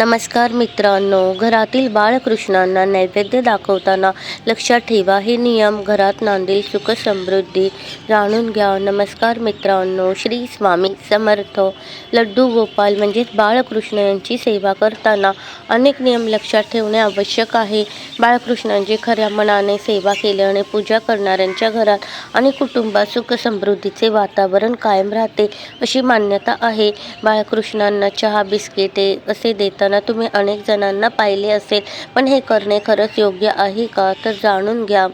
नमस्कार मित्रांनो घरातील बाळकृष्णांना नैवेद्य दाखवताना लक्षात ठेवा हे नियम घरात नांदेल सुख समृद्धी जाणून घ्या. नमस्कार मित्रांनो श्री स्वामी समर्थ. लड्डू गोपाल म्हणजेच बाळकृष्ण यांची सेवा करताना अनेक नियम लक्षात ठेवणे आवश्यक आहे. बाळकृष्णांची खऱ्या मनाने सेवा केल्याने पूजा करणाऱ्यांच्या घरात आणि कुटुंबात सुख समृद्धीचे वातावरण कायम राहते अशी मान्यता आहे. बाळकृष्णांना चहा बिस्किटे असे देताना तुम्ही अनेक जणांना पाहिले असेल पण हे करणे खरंच योग्य आहे का? तर जाणून घ्या.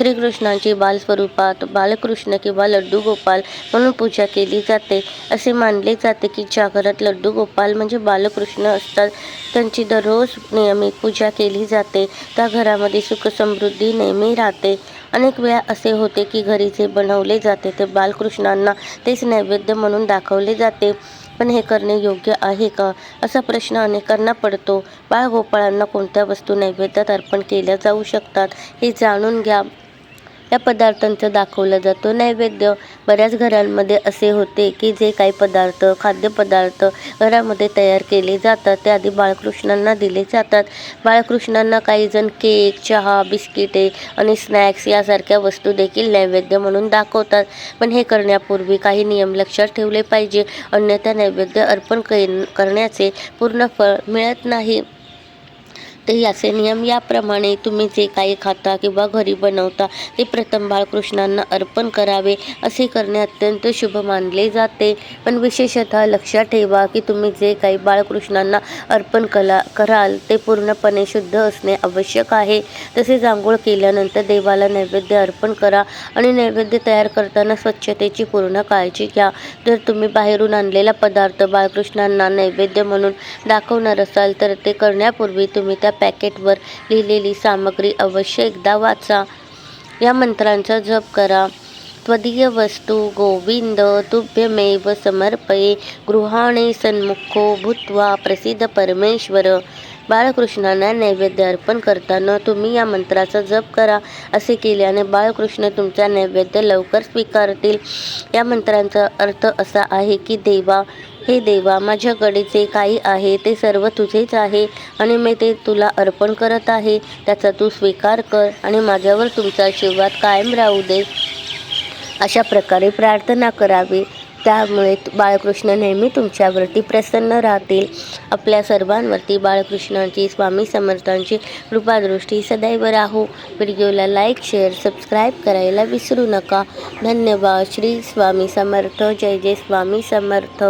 श्रीकृष्णांची बालस्वरूपात बालकृष्ण किंवा लड्डू गोपाल म्हणून पूजा केली जाते. असे मानले जाते की ज्या घरात लड्डू गोपाल म्हणजे बालकृष्ण असतात त्यांची दररोज नियमित पूजा केली जाते. त्या घरामध्ये सुख समृद्धी नेहमी राहते. अनेक वेळा असे होते की घरी जे बनवले जाते ते बालकृष्णांना तेच नैवेद्य म्हणून दाखवले जाते. पण हे करणे योग्य आहे का? असा प्रश्न अनेकांना पडतो. बाळगोपाळांना कोणत्या वस्तू नैवेद्यात अर्पण केल्या जाऊ शकतात हे जाणून घ्या. या पदार्थांचं दाखवला जातो. नैवेद्य बऱ्याच घरांमध्ये असे होते की जे काही पदार्थ खाद्यपदार्थ घरामध्ये तयार केले जातात ते आधी बाळकृष्णांना दिले जातात. बाळकृष्णांना काही जण केक चहा बिस्किटे आणि स्नॅक्स यासारख्या वस्तू देखील नैवेद्य म्हणून दाखवतात. पण हे करण्यापूर्वी काही नियम लक्षात ठेवले पाहिजे. अन्यथा नैवेद्य अर्पण करण्याचे पूर्ण फळ मिळत नाही. तर याचे नियम याप्रमाणे तुम्ही जे काही खाता किंवा घरी बनवता ते प्रथम बाळकृष्णांना अर्पण करावे. असे करणे अत्यंत शुभ मानले जाते. पण विशेषतः लक्षात ठेवा की तुम्ही जे काही बाळकृष्णांना अर्पण कला कराल ते पूर्णपणे शुद्ध असणे आवश्यक आहे. तसेच आंघोळ केल्यानंतर देवाला नैवेद्य अर्पण करा आणि नैवेद्य तयार करताना स्वच्छतेची पूर्ण काळजी घ्या. जर तुम्ही बाहेरून आणलेला पदार्थ बाळकृष्णांना नैवेद्य म्हणून दाखवणार असाल तर ते करण्यापूर्वी तुम्ही त्या पॅकेटवर लिहिलेली सामग्री अवश्य एकदा वाचा. या मंत्रांचा जप करा. त्वदीय वस्तू गोविंद तुभ्यमेव समर्पये. गृहाणे सन्मुखो भूत्वा प्रसिद्ध परमेश्वर. बाळकृष्णांना नैवेद्य अर्पण करताना तुम्ही या मंत्राचा जप करा. असे केल्याने बाळकृष्ण तुमचा नैवेद्य लवकर स्वीकारतील. या मंत्रांचा अर्थ असा आहे की देवा हे देवा माझ्याकडे जे काही आहे ते सर्व तुझेच आहे आणि मी ते तुला अर्पण करत आहे. त्याचा तू स्वीकार कर आणि माझ्यावर तुमचा आशीर्वाद कायम राहू दे. अशा प्रकारे प्रार्थना करावी. त्यामुळे बाळकृष्ण नेहमी तुमच्यावरती प्रसन्न राहतील. आपल्या सर्वांवरती बाळकृष्णांची स्वामी समर्थांची कृपादृष्टी सदैव राहू. व्हिडिओला लाईक शेअर सबस्क्राईब करायला विसरू नका. धन्यवाद. श्री स्वामी समर्थ. जय जय स्वामी समर्थ.